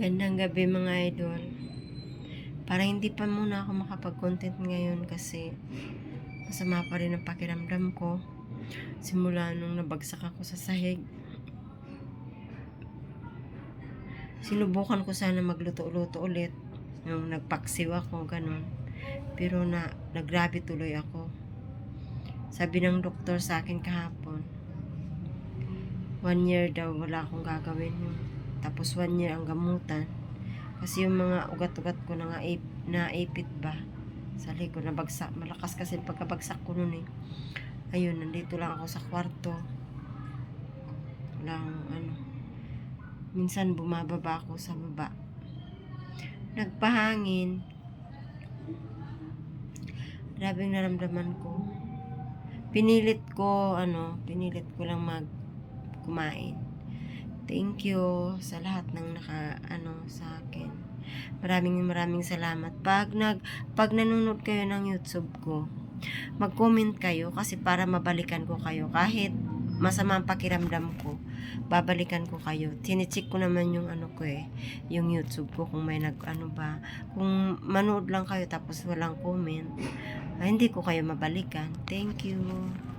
Gandang gabi mga idol. Para hindi pa muna ako makapag-content ngayon kasi masama pa rin ang pakiramdam ko. Simula nung nabagsak ako sa sahig. Sinubukan ko sana magluto-luto ulit. Nung nagpaksiw ako, ganun. Pero na, nagrabe tuloy ako. Sabi ng doktor sa akin kahapon, one year daw wala akong gagawin yun. Tapos one year ang gamutan. Kasi yung mga ugat-ugat ko na nga ip, naipit ba sa likod na bagsak. Malakas kasi pagkabagsak ko nun eh. Ayun, nandito lang ako sa kwarto. Walang ano. Minsan bumababa ako sa baba. Nagpahangin. Grabe ang naramdaman ko. Pinilit ko, ano, pinilit ko lang mag kumain. Thank you sa lahat ng naka ano sa akin. Maraming maraming salamat. Pag nag pag nanonood kayo ng YouTube ko, mag-comment kayo kasi para mabalikan ko kayo kahit masama ang pakiramdam ko. Babalikan ko kayo. Tinicheck ko naman yung ano ko eh, yung YouTube ko kung may nag ano ba. Kung manood lang kayo tapos walang comment, ah, hindi ko kayo mabalikan. Thank you.